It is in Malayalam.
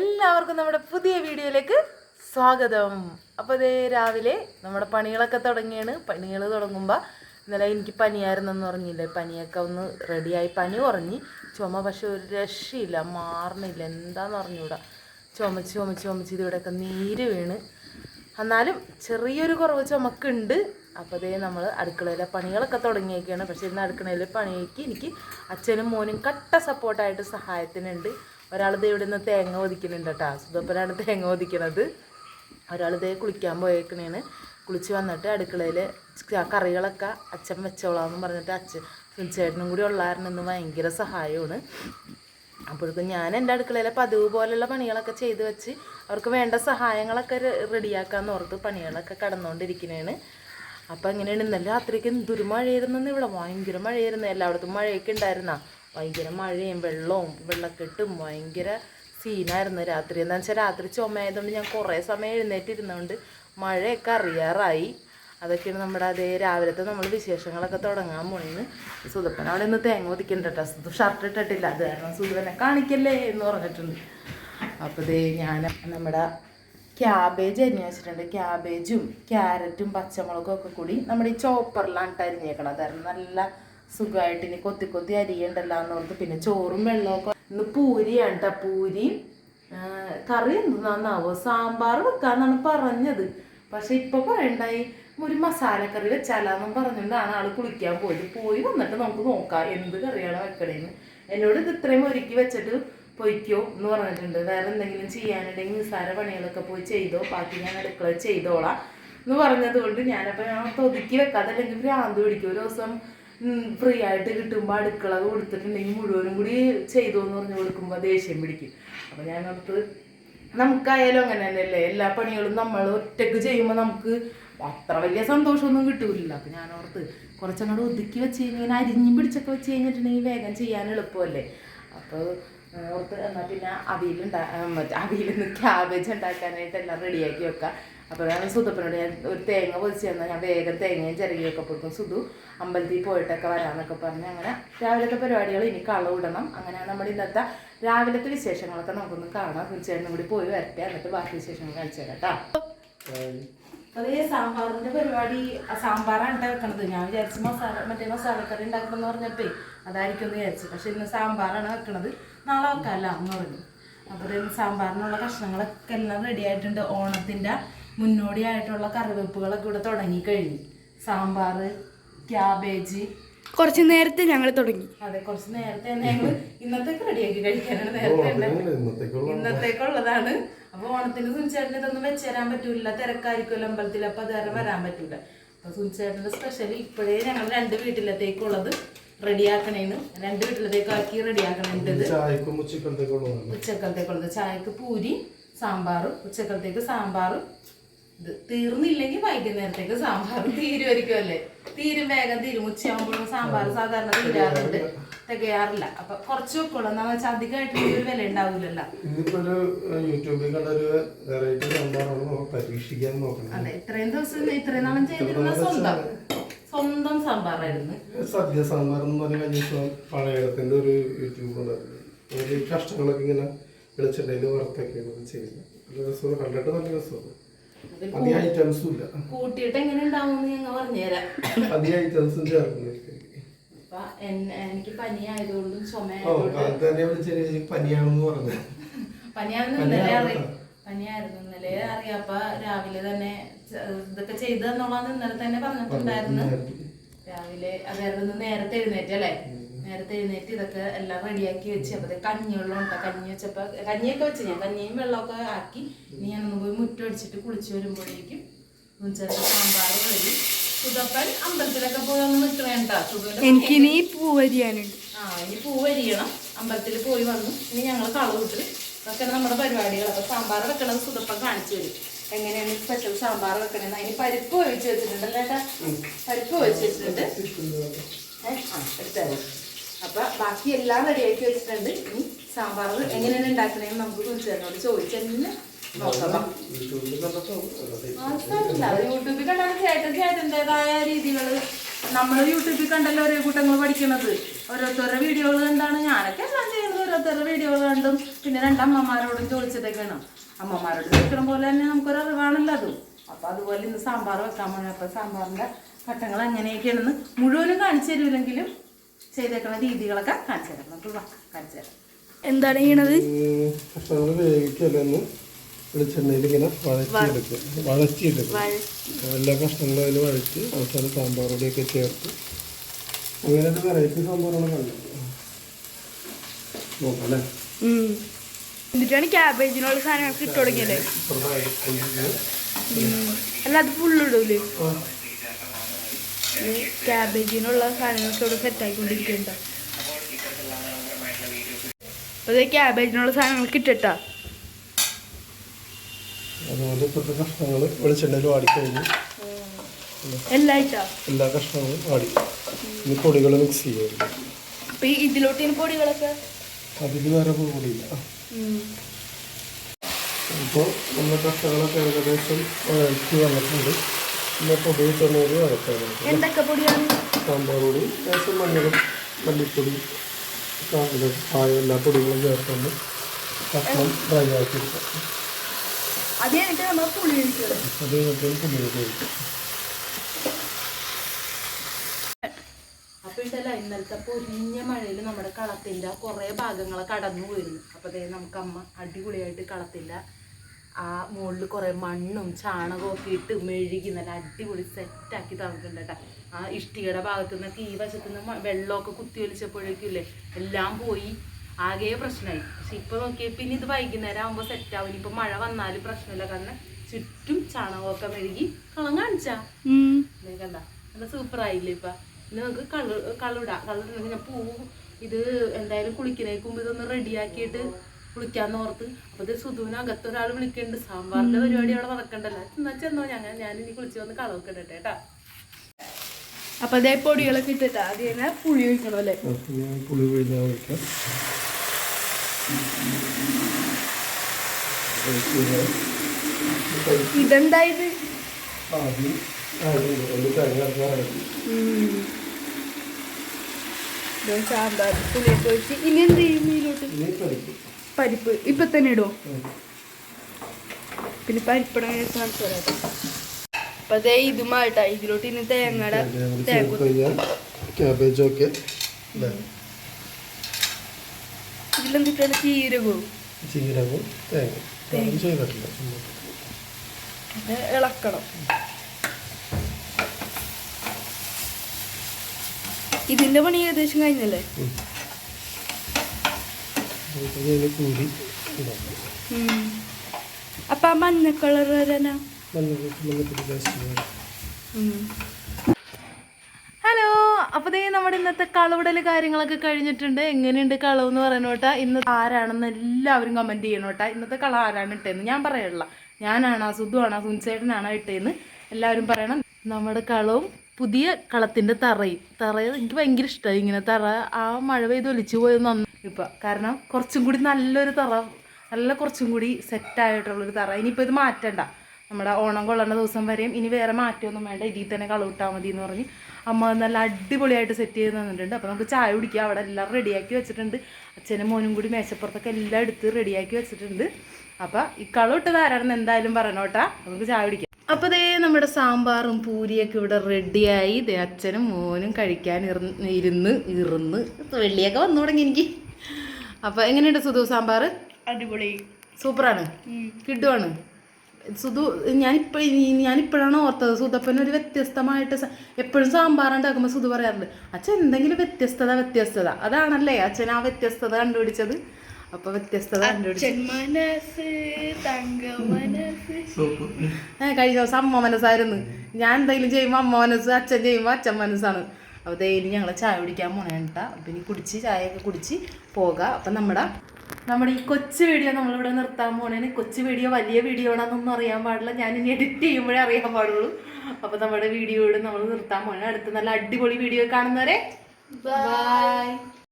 എല്ലാവർക്കും നമ്മുടെ പുതിയ വീഡിയോയിലേക്ക് സ്വാഗതം. അപ്പോൾ ഇതേ രാവിലെ നമ്മുടെ പണികളൊക്കെ തുടങ്ങിയാണ്. പണികൾ തുടങ്ങുമ്പോൾ ഇന്നലെ എനിക്ക് പനിയായിരുന്നെന്ന് പറഞ്ഞില്ലേ? പനിയൊക്കെ ഒന്ന് റെഡിയായി പനി കുറഞ്ഞ്. ചുമ പക്ഷെ ഒരു രക്ഷയില്ല മാറണില്ല. എന്താന്ന് പറഞ്ഞുകൂടാ ചുമച്ച് ചുമച്ച് ചുമച്ച് ഇതിവിടെയൊക്കെ നീര് വീണ്. എന്നാലും ചെറിയൊരു കുറവ് ചുമക്കുണ്ട്. അപ്പോൾ അതേ നമ്മൾ അടുക്കളയിലെ പണികളൊക്കെ തുടങ്ങിയൊക്കെയാണ് പക്ഷേ ഇന്ന് അടുക്കളയിലെ പണിക്ക് എനിക്ക് അച്ഛനും മോനും കട്ട സപ്പോർട്ടായിട്ട് സഹായത്തിനുണ്ട്. ഒരാൾ ദേ ഇവിടെ നിന്ന് തേങ്ങ ഒതിക്കുന്നുണ്ട് കേട്ടോ സുതപ്പനാണ് തേങ്ങ ഒതിക്കണത്. ഒരാൾ ദേ കുളിക്കാൻ പോയേക്കണേണ്. കുളിച്ച് വന്നിട്ട് അടുക്കളയിൽ കറികളൊക്കെ അച്ഛൻ വെച്ചോളാന്ന് പറഞ്ഞിട്ട് അച്ഛൻ ചേട്ടനും കൂടി ഉള്ളായിരുന്നു. ഇന്ന് ഭയങ്കര സഹായമാണ്. അപ്പോഴേക്കും ഞാൻ എന്റെ അടുക്കളയിലെ പതിവ് പോലുള്ള പണികളൊക്കെ ചെയ്ത് വെച്ച് അവർക്ക് വേണ്ട സഹായങ്ങളൊക്കെ റെഡിയാക്കാൻ ഓർത്ത് പണികളൊക്കെ കടന്നുകൊണ്ടിരിക്കുന്നതാണ് അപ്പം എങ്ങനെയാണ് ഇന്നലെ രാത്രിക്ക് എന്തൊരു മഴയായിരുന്നു. ഇവിടെ ഭയങ്കര മഴയായിരുന്നു. എല്ലായിടത്തും മഴയൊക്കെ ഉണ്ടായിരുന്ന. ഭയങ്കര മഴയും വെള്ളവും വെള്ളക്കെട്ടും ഭയങ്കര സീനായിരുന്നു രാത്രി. എന്താ വെച്ചാൽ രാത്രി ചുമയായതുകൊണ്ട് ഞാൻ കുറേ സമയം എഴുന്നേറ്റിരുന്നതുകൊണ്ട് മഴയൊക്കെ അറിയാറായി. അതൊക്കെയാണ് നമ്മുടെ അതേ രാവിലത്തെ നമ്മൾ വിശേഷങ്ങളൊക്കെ തുടങ്ങാൻ പോയിന്ന് സുധപ്പൻ അവിടെ നിന്ന് തേങ്ങ ഒതിക്കണ്ട കേട്ടോ. സുധു ഷർട്ട് ഇട്ടിട്ടില്ല. അത് കാരണം സുധുവനെ കാണിക്കല്ലേ എന്ന് പറഞ്ഞിട്ടുണ്ട്. അപ്പോൾ ദേ ഞാൻ നമ്മുടെ ക്യാബേജ് അരിഞ്ഞ് വെച്ചിട്ടുണ്ട്. ക്യാബേജും ക്യാരറ്റും പച്ചമുളകും ഒക്കെ കൂടി നമ്മുടെ ഈ ചോപ്പറിലാണ് അരിഞ്ഞേക്കണം അതായിരുന്നു നല്ല സുഖമായിട്ട് ഇനി കൊത്തി കൊത്തി അരിയണ്ടല്ലോ എന്ന് ഓർത്ത് പിന്നെ ചോറും വെള്ളമൊക്കെ ഇന്ന് പൂരിയാണ് കേട്ടോ പൂരി കറി എന്തുന്നാവോ? സാമ്പാർ വെക്കാന്നാണ് പറഞ്ഞത്. പക്ഷെ ഇപ്പൊ പറയണ്ടായി ഒരു മസാലക്കറി വെച്ചാലാന്നും പറഞ്ഞുകൊണ്ടാണ് ആൾ കുളിക്കാൻ പോയത്. പോയി വന്നിട്ട് നമുക്ക് നോക്കാം എന്ത് കറിയാണ് വെക്കണേന്ന്. എന്നോട് ഇത് ഇത്രയും ഒരുക്കി വെച്ചിട്ട് പൊയ്ക്കോ എന്ന് പറഞ്ഞിട്ടുണ്ട്. വേറെ എന്തെങ്കിലും ചെയ്യാനുണ്ടെങ്കിൽ നിസ്സാര പണികളൊക്കെ പോയി ചെയ്തോ ബാക്കി ഞാൻ അടുക്കള ചെയ്തോളാം എന്ന് പറഞ്ഞത് കൊണ്ട് ഞാനപ്പോൾ ഞാൻ ഒതുക്കി വെക്കാതെ അല്ലെങ്കിൽ ഭ്രാന്ത് പിടിക്കും. ഒരു ദിവസം ഫ്രീ ആയിട്ട് കിട്ടുമ്പോൾ അടുക്കള കൊടുത്തിട്ടുണ്ടെങ്കിൽ മുഴുവനും കൂടി ചെയ്തു എന്ന് പറഞ്ഞ് കൊടുക്കുമ്പോൾ ദേഷ്യം പിടിക്കും. അപ്പോൾ ഞാൻ ഓർത്ത് നമുക്കായാലും അങ്ങനെ തന്നെയല്ലേ? എല്ലാ പണികളും നമ്മൾ ഒറ്റയ്ക്ക് ചെയ്യുമ്പോൾ നമുക്ക് അത്ര വലിയ സന്തോഷമൊന്നും കിട്ടൂല അപ്പം ഞാൻ ഓർത്ത് കുറച്ചങ്ങോട്ട് ഒതുക്കി വെച്ച് കഴിഞ്ഞാൽ അരിഞ്ഞും പിടിച്ചൊക്കെ വെച്ച് കഴിഞ്ഞിട്ടുണ്ടെങ്കിൽ വേഗം ചെയ്യാൻ എളുപ്പമല്ലേ? അപ്പോൾ ഓർത്ത് എന്നാൽ പിന്നെ അവിയിലുണ്ടാ മറ്റേ അവിയൽ നിന്ന് ക്യാബേജ് ഉണ്ടാക്കാനായിട്ട് എല്ലാം റെഡിയാക്കി വെക്കാം. അപ്പോൾ ഞാൻ സുധപ്പനോട് ഞാൻ ഒരു തേങ്ങ പൊതിച്ച് തന്നാൽ ഞാൻ വേഗം തേങ്ങയും ചിരകിയൊക്കെ കൊടുക്കും സുധു അമ്പലത്തിൽ പോയിട്ടൊക്കെ വരാമെന്നൊക്കെ പറഞ്ഞ് അങ്ങനെ രാവിലത്തെ പരിപാടികൾ ഇനി കളവിടണം അങ്ങനെയാണ് നമ്മൾ ഇന്നത്തെ രാവിലത്തെ വിശേഷങ്ങളൊക്കെ നമുക്കൊന്ന് കാണാം. തീർച്ചയായിട്ടും കൂടി പോയി വരട്ടെ. എന്നിട്ട് ബാക്കി വിശേഷങ്ങൾ കാണിച്ചു തരാം കേട്ടോ. അതേ സാമ്പാറിന്റെ പരിപാടി സാമ്പാറാണ് വെക്കണത്. ഞാൻ വിചാരിച്ചു മസാല മറ്റേ മസാലക്കറി ഉണ്ടാക്കണം എന്ന് പറഞ്ഞപ്പേ അതായിരിക്കും എന്ന് വിചാരിച്ചു. പക്ഷെ ഇന്ന് സാമ്പാറാണ് വെക്കണത്. നാളെ വെക്കാമല്ല എന്ന് പറഞ്ഞു. അപ്പോൾ സാമ്പാറിനുള്ള കഷ്ണങ്ങളൊക്കെ എല്ലാം റെഡി ആയിട്ടുണ്ട്. ഓണത്തിന്റെ മുന്നോടിയായിട്ടുള്ള കറിവേപ്പുകളൊക്കെ ഇവിടെ തുടങ്ങി കഴിഞ്ഞു. സാമ്പാർ ക്യാബേജ്. കുറച്ച് നേരത്തെ ഞങ്ങൾ തുടങ്ങി. അതെ കുറച്ച് നേരത്തെ ഞങ്ങൾ ഇന്നത്തേക്ക് റെഡിയാക്കി കഴിക്കാനാണ് നേരത്തെ. ഇന്നത്തേക്കുള്ളതാണ്. അപ്പൊ ഓണത്തിന് സുനിച്ചേട്ടന് ഇതൊന്നും വെച്ച് തരാൻ പറ്റൂല. തിരക്കായിരിക്കുമല്ലോ അമ്പലത്തിൽ അപ്പൊ അത് വരെ വരാൻ പറ്റൂല. അപ്പൊ സുനിച്ചേട്ടന്റെ സ്പെഷ്യൽ ഇപ്പോഴേ ഞങ്ങൾ രണ്ട് വീട്ടിലത്തേക്കുള്ളത് റെഡിയാക്കണേന്ന് രണ്ട് വീട്ടിലത്തേക്ക് ആക്കി റെഡിയാക്കണേണ്ടത് ഉച്ചക്കലത്തേക്കുള്ളത്. ചായക്ക് പൂരി സാമ്പാറും ഉച്ചക്കലത്തേക്ക് സാമ്പാറും ഇത് തീർന്നില്ലെങ്കിൽ വൈകുന്നേരത്തേക്ക് സാമ്പാർ തീരുമായിരിക്കും അല്ലേ തീരും വേഗം തീരും ഉച്ചയാകുമ്പോഴും സാമ്പാർ സാധാരണ തീരാറുണ്ട്. തികയാറില്ല. അപ്പൊ കുറച്ച് വെക്കുള്ളൂ. എന്താണെന്ന് വെച്ചാൽ അധികമായിട്ട് ഒരു വില ഉണ്ടാവില്ലല്ലോ യൂട്യൂബിൽ കണ്ട ഒരു വെറൈറ്റി പരീക്ഷിക്കാൻ നോക്കണം അതെ ഇത്രയും ദിവസം ഇത്രയും നാളും ചെയ്തിരുന്ന സ്വന്തം സ്വന്തം സാമ്പാറായിരുന്നു. സദ്യ സാമ്പാർ എന്ന് പറഞ്ഞ കഴിഞ്ഞ ഒരു യൂട്യൂബ് ഉണ്ടായിരുന്നു. കഷ്ടങ്ങളൊക്കെ ഇങ്ങനെ വെളിച്ചെണ്ണയിൽ വറുത്തൊക്കെയാണ് ചെയ്യുന്നത് നല്ല രസമാണ്. കണ്ടിട്ട് നല്ല രസമാണ്. അധികം ഐറ്റംസും ഇല്ല. കൂട്ടിയിട്ട് എങ്ങനെ ഉണ്ടാവും ഞങ്ങൾ പറഞ്ഞുതരാം. അധികം ഐറ്റംസും എൻ- എനിക്ക് പനി ആയതുകൊണ്ടും ചുമ പനിയാണെന്ന് പറഞ്ഞു. പനിയായിരുന്നു ഇന്നലെ അറിയാം. പനിയായിരുന്നു ഇന്നലെ അറിയാം. അപ്പൊ രാവിലെ തന്നെ ഇതൊക്കെ ചെയ്തെന്നുള്ളത് ഇന്നലെ തന്നെ പറഞ്ഞിട്ടുണ്ടായിരുന്നു. രാവിലെ അതായിരുന്നു നേരത്തെ എഴുന്നേറ്റ് അല്ലേ നേരത്തെ എഴുന്നേറ്റ് ഇതൊക്കെ എല്ലാം റെഡിയാക്കി വെച്ച്. അപ്പൊ കഞ്ഞിവെള്ളം ഉണ്ടോ? കഞ്ഞി വെച്ചപ്പോ കഞ്ഞിയൊക്കെ വെച്ച് ഞാൻ കഞ്ഞിയും വെള്ളമൊക്കെ ആക്കി ഇനി ഞാനൊന്ന് പോയി മുറ്റം അടിച്ചിട്ട് കുളിച്ച് വരുമ്പോഴേക്കും ഉച്ചയ്ക്ക് സാമ്പാർ റെഡി സുധപ്പൻ അമ്പലത്തിലൊക്കെ പോയി ഒന്ന് നിൽക്കണേണ്ട സുധുവിന്റെ എനിക്കിനി പൂവരിയാനുണ്ട് ആ ഇനി പൂവരിയണം അമ്പലത്തിൽ പോയി വന്നു. ഇനി ഞങ്ങൾ കളവ് കിട്ടും ഇതൊക്കെയാണ് നമ്മുടെ പരിപാടികൾ അപ്പൊ സാമ്പാർ വെക്കണത് സുതപ്പം കാണിച്ചു തരും. എങ്ങനെയാണ് സ്പെഷ്യൽ സാമ്പാർ വെക്കണേന്ന്. അതിന് പരിപ്പ് ഒഴിച്ച് വെച്ചിട്ടുണ്ട്. അല്ലേട്ടാ പരിപ്പ് ഒഴിച്ച് വെച്ചിട്ടുണ്ട്. ഏഹ് ആ എടുത്തരാം അപ്പൊ ബാക്കി എല്ലാം റെഡിയാക്കി വെച്ചിട്ടുണ്ട്. ഇനി സാമ്പാർ എങ്ങനെയാണ് ഉണ്ടാക്കണേന്ന് നമുക്ക് കുഞ്ചേട്ടനോട് ചോദിച്ചെന്ന് നോക്കാം. വാ. യൂട്യൂബിൽ കണ്ടാൽ ചേട്ടന്റെതായ രീതികൾ നമ്മൾ യൂട്യൂബിൽ കണ്ടല്ലോ ഓരോ കൂട്ടങ്ങൾ പഠിക്കുന്നത് ഓരോരുത്തരുടെ വീഡിയോകൾ കണ്ടാണ്. ഞാനൊക്കെ എല്ലാം ചെയ്യുന്നത് ഓരോരുത്തരുടെ വീഡിയോകൾ കണ്ടും. പിന്നെ രണ്ടമ്മമാരോടും ചോദിച്ചതൊക്കെയാണ് അമ്മമാരോട് ചോദിക്കണം പോലെ തന്നെ നമുക്കൊരു അറിവാണല്ലോ അതും. അപ്പൊ അതുപോലെ ഇന്ന് സാമ്പാർ വെക്കാൻ പോണേ. അപ്പൊ സാമ്പാറിന്റെ ഘട്ടങ്ങൾ അങ്ങനെയൊക്കെയാണെന്ന് മുഴുവനും കാണിച്ചു തരൂലെങ്കിലും ചെയ്തേക്കുന്ന രീതികളൊക്കെ കാണിച്ചു തരാം. നമുക്ക് വാ, കാണിച്ചു തരാം. എന്താണ് ചെയ്യണത്? കഷ്ണങ്ങൾ വേവിക്കല്ലെന്ന് വെളിച്ചെണ്ണയിൽ ഇങ്ങനെ വഴറ്റിയെടുക്കുക. വഴറ്റിയെടുക്കുക. എല്ലാ കഷ്ണങ്ങളും അതിൽ വഴറ്റി അവസാനം സാമ്പാറോടെയൊക്കെ ചേർത്ത്. അങ്ങനെ ഒരു വെറൈറ്റി സാമ്പാറാണ് കണ്ടത് നോക്കാം അല്ലേ? ഉം. എന്നിട്ടാണ് ക്യാബേജിനുള്ള സാധനങ്ങൾക്ക് ഇട്ട് തുടങ്ങിയല്ലേ ചെറുതായി കൊണ്ടുവന്ന് അല്ല അത് ഫുള്ളിടൂലേ ആ, ക്യാബേജിനുള്ള സാധനങ്ങളൊക്കെ ഇവിടെ സെറ്റ് ആയിക്കൊണ്ടിരിക്കുന്നുണ്ട്. അപ്പൊ ഇത് ക്യാബേജിനുള്ള സാധനങ്ങൾ കിട്ടട്ടാ അതുപോലെ ഇപ്പോഴത്തെ കഷ്ണങ്ങൾ വെളിച്ചെണ്ണയിൽ വാടിക്കഴിഞ്ഞ് എല്ലാം ഇട്ടാ എല്ലാ കഷ്ണങ്ങളും വാടി. ഇനി പൊടികൾ മിക്സ് ചെയ്യുമായിരുന്നു അപ്പൊ ഈ ഇതിലോട്ട് ഇനി പൊടികളൊക്കെ? അതിൽ വേറെ പൊടിയില്ല ഇപ്പോൾ നമ്മുടെ കഷ്ണങ്ങളൊക്കെ ഏകദേശം വന്നിട്ടുണ്ട്. പൊടി ഇട്ടുണ്ടെങ്കിൽ വഴക്കാനായിട്ട് എന്തൊക്കെ പൊടിയാണ്? സാമ്പാർ പൊടി ലേശം മഞ്ഞളും മല്ലിപ്പൊടി കായം എല്ലാ പൊടികളും ചേർത്തുകൊണ്ട് കഷ്ണം ഡ്രൈ ആക്കി എടുക്കാം. അത് കഴിഞ്ഞിട്ട് നമ്മൾ പുളി ഒഴിക്കും. അപ്പൊ ഇതല്ല ഇന്നലത്തെ പൊരിഞ്ഞ മഴയിൽ നമ്മുടെ കളത്തിന്റെ കുറേ ഭാഗങ്ങളെ കടന്നു പോയിരുന്നു. അപ്പൊ ദേ നമുക്ക് അമ്മ അടിപൊളിയായിട്ട് കളത്തില്ല ആ മുകളിൽ കുറേ മണ്ണും ചാണകവും ഒക്കെ ഇട്ട് മെഴുകി നല്ല അടിപൊളി സെറ്റാക്കി തന്നിട്ടുണ്ട് കേട്ടോ ആ ഇഷ്ടികയുടെ ഭാഗത്തു നിന്നൊക്കെ ഈ വശത്ത് നിന്ന് വെള്ളമൊക്കെ കുത്തി ഒലിച്ചപ്പോഴേക്കില്ലേ എല്ലാം പോയി. ആകെ പ്രശ്നമായി പക്ഷെ ഇപ്പം നോക്കിയാൽ പിന്നെ ഇത് വൈകുന്നേരം ആകുമ്പോൾ സെറ്റാവും ഇപ്പം മഴ വന്നാലും പ്രശ്നമില്ല. കാരണം ചുറ്റും ചാണകമൊക്കെ മെഴുകി കളം കാണിച്ചാ. കണ്ട? നല്ല സൂപ്പർ ആയില്ലേ ഇപ്പം? പിന്നെ നമുക്ക് കളർ കളറിടാം കളറിടണമെങ്കിൽ ഞാൻ പൂവും ഇത് എന്തായാലും കുളിക്കുന്നതിന് മുമ്പ് ഇതൊന്ന് റെഡിയാക്കിയിട്ട് കുളിക്കാന്ന് ഓർത്ത്. അപ്പൊ സുധുവിന് അകത്ത് ഒരാൾ വിളിക്കുന്നുണ്ട് സാമ്പാറിന്റെ പരിപാടി അവിടെ നടക്കണ്ടല്ലോ. എന്നാ ചെന്നോ ഞങ്ങൾ ഞാൻ ഇനി കുളിച്ച് വന്ന് കളവൊക്കെ ഇടട്ടെ കേട്ടാ. അപ്പൊ അതേ പൊടികളൊക്കെ ഇട്ടിട്ട്. അത് തന്നെ പുളി ഒഴിക്കണം അല്ലേ? പുളി പിഴിഞ്ഞാൽ ഒഴിക്കാം ഇതെന്തായത് സാമ്പാർ പുളിയൊക്കെ ഒഴിച്ച്. ഇനി എന്ത് ചെയ്യും ഇതിലോട്ട് പരിപ്പ്. ഇപ്പൊ തന്നെ ഇടുമോ പിന്നെ പരിപ്പട കാണിച്ചു തരാം അപ്പൊ അതേ ഇതുമായിട്ടാ ഇതിലോട്ട് ഇനി തേങ്ങയുടെ ക്യാബേജൊക്കെ? ഇതിലെന്തിട്ടാണ്? ചീരകവും ജീരകവും തേങ്ങ. ചെയ്തിട്ടില്ല ഇളക്കണം. ഇതിന്റെ പണി ഏകദേശം കഴിഞ്ഞല്ലേ? കൂടി. അപ്പൊ ആ മഞ്ഞ ഹലോ അപ്പൊ ദേ നമ്മുടെ ഇന്നത്തെ കളവിടൽ കാര്യങ്ങളൊക്കെ കഴിഞ്ഞിട്ടുണ്ട്. എങ്ങനെയുണ്ട് കളവ് എന്ന് പറയണോട്ടാ? ഇന്ന് ആരാണെന്ന് എല്ലാവരും കമന്റ് ചെയ്യണോട്ടാ. ഇന്നത്തെ കള ആരാണ് ഇട്ടേന്ന്? ഞാൻ പറയണില്ല ഞാനാണോ സുധുവാണോ സുൻസേട്ടനാണോ ഇട്ടേന്ന്. എല്ലാവരും പറയണം. നമ്മുടെ കളവും പുതിയ കളത്തിന്റെ തറയും തറ എനിക്ക് ഭയങ്കര ഇഷ്ടമായി ഇങ്ങനെ തറ ആ മഴ പെയ്ത് ഒലിച്ചു പോയത് നന്ന. ഇപ്പൊ കാരണം കുറച്ചും കൂടി നല്ലൊരു തറ നല്ല കുറച്ചും കൂടി സെറ്റ് സെറ്റായിട്ടുള്ളൊരു തറ. ഇനിയിപ്പോൾ ഇത് മാറ്റണ്ട. നമ്മുടെ ഓണം കൊള്ളേണ്ട ദിവസം വരെയും ഇനി വേറെ മാറ്റമൊന്നും വേണ്ട. ഇതിൽ തന്നെ കളവിട്ടാൽ മതി എന്ന് പറഞ്ഞ് അമ്മ നല്ല അടിപൊളിയായിട്ട് സെറ്റ് ചെയ്ത് തന്നിട്ടുണ്ട്. അപ്പോൾ നമുക്ക് ചായ കുടിക്കാം. അവിടെ എല്ലാം റെഡിയാക്കി വെച്ചിട്ടുണ്ട്. അച്ഛനും മോനും കൂടി മേശപ്പുറത്തൊക്കെ എല്ലാം എടുത്ത് റെഡിയാക്കി വെച്ചിട്ടുണ്ട്. അപ്പോൾ ഈ കളവിട്ടത് ആരാണെന്ന് എന്തായാലും പറഞ്ഞോട്ടാ നമുക്ക് ചായ കുടിക്കാം. അപ്പോൾ ദേ നമ്മുടെ സാമ്പാറും പൂരിയൊക്കെ ഇവിടെ റെഡിയായി. ദേ അച്ഛനും മോനും കഴിക്കാൻ ഇറന്ന് ഇരുന്ന് ഇറന്ന് വെള്ളിയൊക്കെ വന്നു തുടങ്ങി എനിക്ക്. അപ്പോൾ എങ്ങനെയുണ്ട് സുധു സാമ്പാർ അടിപൊളി. സൂപ്പറാണ്. കിട്ടുവാണ് സുധു ഞാനിപ്പോൾ ഞാനിപ്പോഴാണ് ഓർത്തത് സുധപ്പൻ ഒരു വ്യത്യസ്തമായിട്ട് എപ്പോഴും സാമ്പാർ ഉണ്ടാക്കുമ്പോൾ സുധു പറയാറുണ്ട് അച്ഛൻ എന്തെങ്കിലും വ്യത്യസ്തത വ്യത്യസ്തത. അതാണല്ലേ അച്ഛൻ ആ വ്യത്യസ്തത കണ്ടുപിടിച്ചത്. അപ്പോൾ വ്യത്യസ്തത കഴിഞ്ഞ ദിവസം അമ്മ മനസ്സായിരുന്നു. ഞാൻ എന്തെങ്കിലും ചെയ്യുമ്പോൾ അമ്മ മനസ്സ് അച്ഛൻ ചെയ്യുമ്പോൾ അച്ഛൻ മനസ്സാണ്. അപ്പോൾ ഇനി ഞങ്ങൾ ചായ കുടിക്കാൻ പോണേട്ട അപ്പം ഇനി കുടിച്ച് ചായയൊക്കെ കുടിച്ച് പോകാം. അപ്പം നമ്മുടെ നമ്മുടെ ഈ കൊച്ചു വീഡിയോ നമ്മളിവിടെ നിർത്താൻ പോണേന് കൊച്ചു വീഡിയോ വലിയ വീഡിയോ ആണെന്നൊന്നും അറിയാൻ പാടില്ല. ഞാൻ ഇനി എഡിറ്റ് ചെയ്യുമ്പോഴേ അറിയാൻ പാടുള്ളൂ. അപ്പോൾ നമ്മുടെ വീഡിയോയോട് നമ്മൾ നിർത്താൻ പോണേ. അടുത്ത നല്ല അടിപൊളി വീഡിയോ കാണുന്നവരെ ബൈ